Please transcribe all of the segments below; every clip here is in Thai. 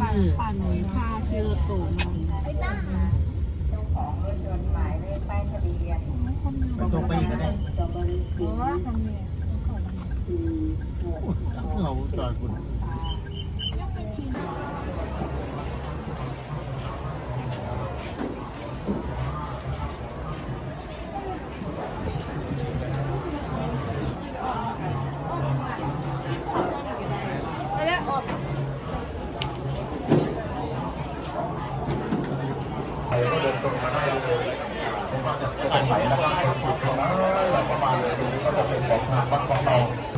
ปั่นปั่นพาเชลโตมาไปตรงไปอีกก็ได้เพราะว่าทำเนี่ยเราจอดคุณ แล้วออก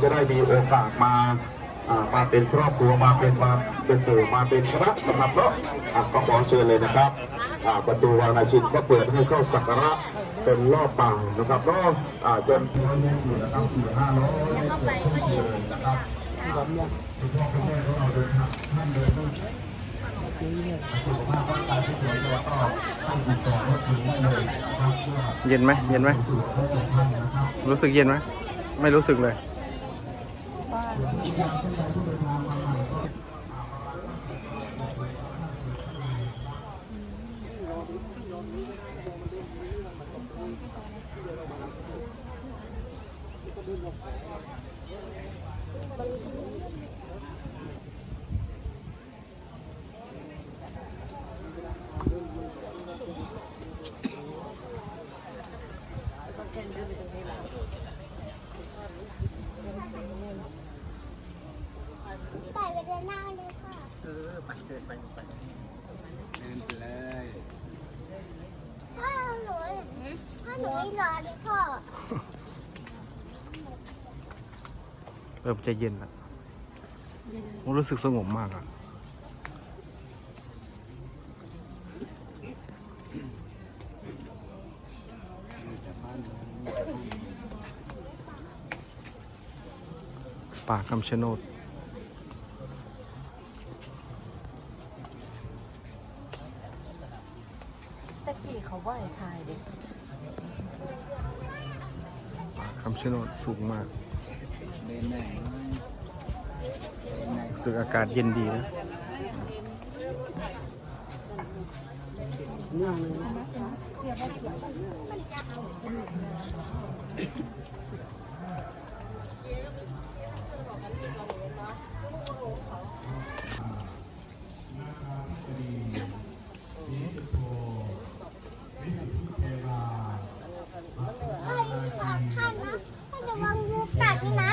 จะได้ มีโอกาสมาอ่ามาเป็นครอบครัวมาเป็นมาเป็นหมู่มาเป็นคณะนะครับเนาะก็ขอเชิญเลยนะครับอ่าประตูวังนาชินก็เปิดให้เข้าสักการะเป็นรอบป่านะครับเนาะอ่าจนอยู่นะครับสี่ห้าร้อยเข้าไปก็ย็นนะครับคุณพ่อคุณแม่ของเราเดินทางท่านเดินต้วยเย็นไหมเย็นไหมรู้สึกเย็นไหมไม่รู้สึกเลย Merci. ดินไปไปเดินไปเลยพ่อหนูพ่อหนูไม่รอเลยพ่อเริ่มจะเย็นแล้วรู้สึกสงบมากอะป่าคำชะโนด ตะกี้เขาว่าให้ถ่ายเด็กป่าคำชะโนดสูงมากเดินไหนเดินไหนรู้สึกอากาศเย็นดีนะ เฮ้ยขอท่านนะท่านระวังงูกัดด้วยนะ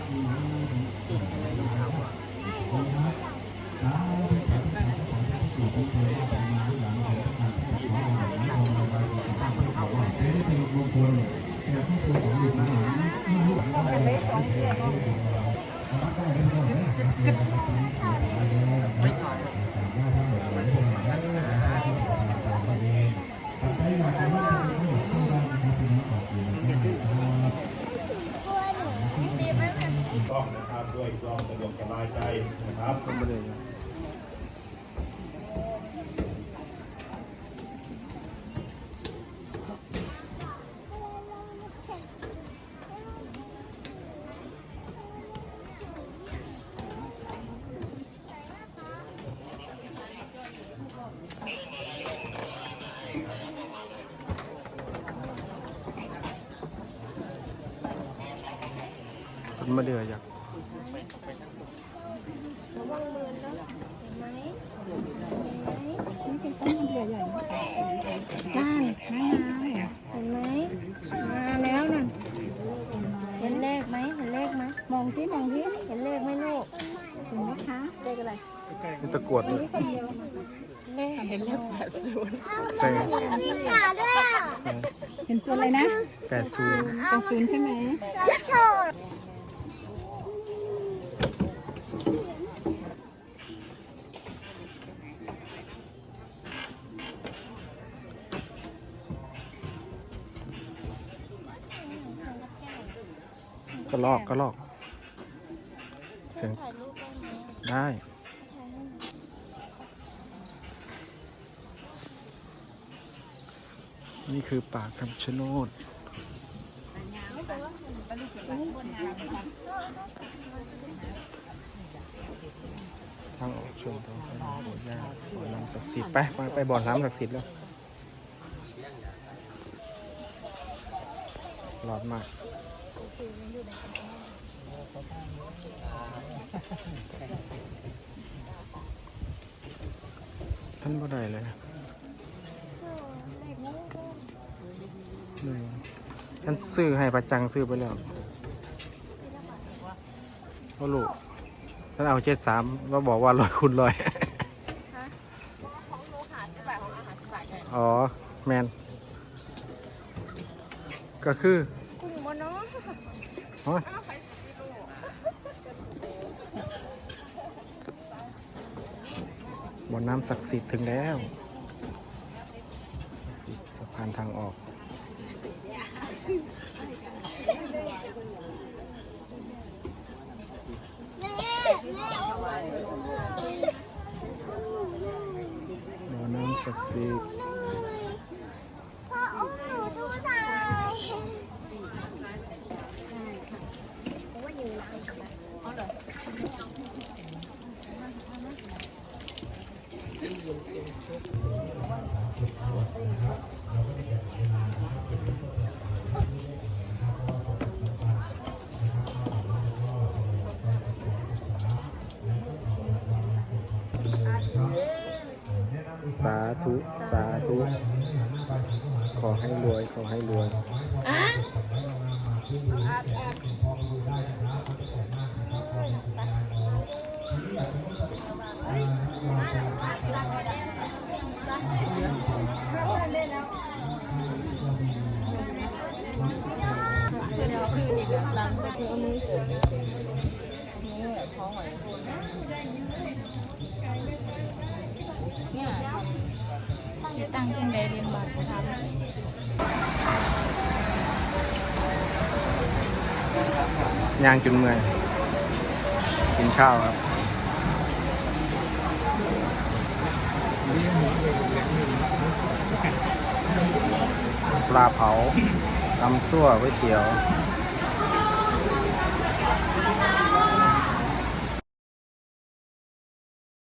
ต้องนะครับด้วยความสะดวกสบายใจนะครับ ไม่ได้นะ คนมาเดืออยากระวังมือนะเห็นไหมด้านไม่มาเหรอเห็นไหมมาแล้วน่ะเห็นเลขไหมเห็นเลขไหมมองที่มองที่เห็นเลขไหมลูกเห็นไหมคะเลขอะไรมีตะกรวดด้วยเลขเห็นเลขแปดศูนย์แซงมีขาด้วยอะเห็นตัวอะไรนะแปดศูนย์แปดศูนย์ใช่ไหมแล้วโชว์ก็ลอกก็ลอกเสียงถ่ายรูปได้ไหม ได้ นี่คือป่าคำชะโนดทางออกชมตรงไปบ่อยาบ่อน้ำศักดิ์สิทธิ์ไปไปไปบ่อน้ำศักดิ์สิทธิ์แล้วร้อนมากท่านบ่ได้เลยอืม ท่านซื้อให้ประจังซื้อไปแล้วพ่อลูกท่านเอาเจ็ดสามมาบอกว่าลอยคุณลอยอ๋อ แมน ก็คือกุ้งบนเนาะอ๋อบ่อน้ำศักดิ์สิทธิ์ถึงแล้วศักดิ์สิทธิ์สะพานทางออก บ่อน้ำศักดิ์สิทธิ์พ่ออุ้มหนูดูหน่อย สาธุสาธุ ขอให้รวย ขอให้รวยจะ ย่างจุนเมืองกินข้าวครับ ปลาเผาตำซั่วไวยเตี๋ยว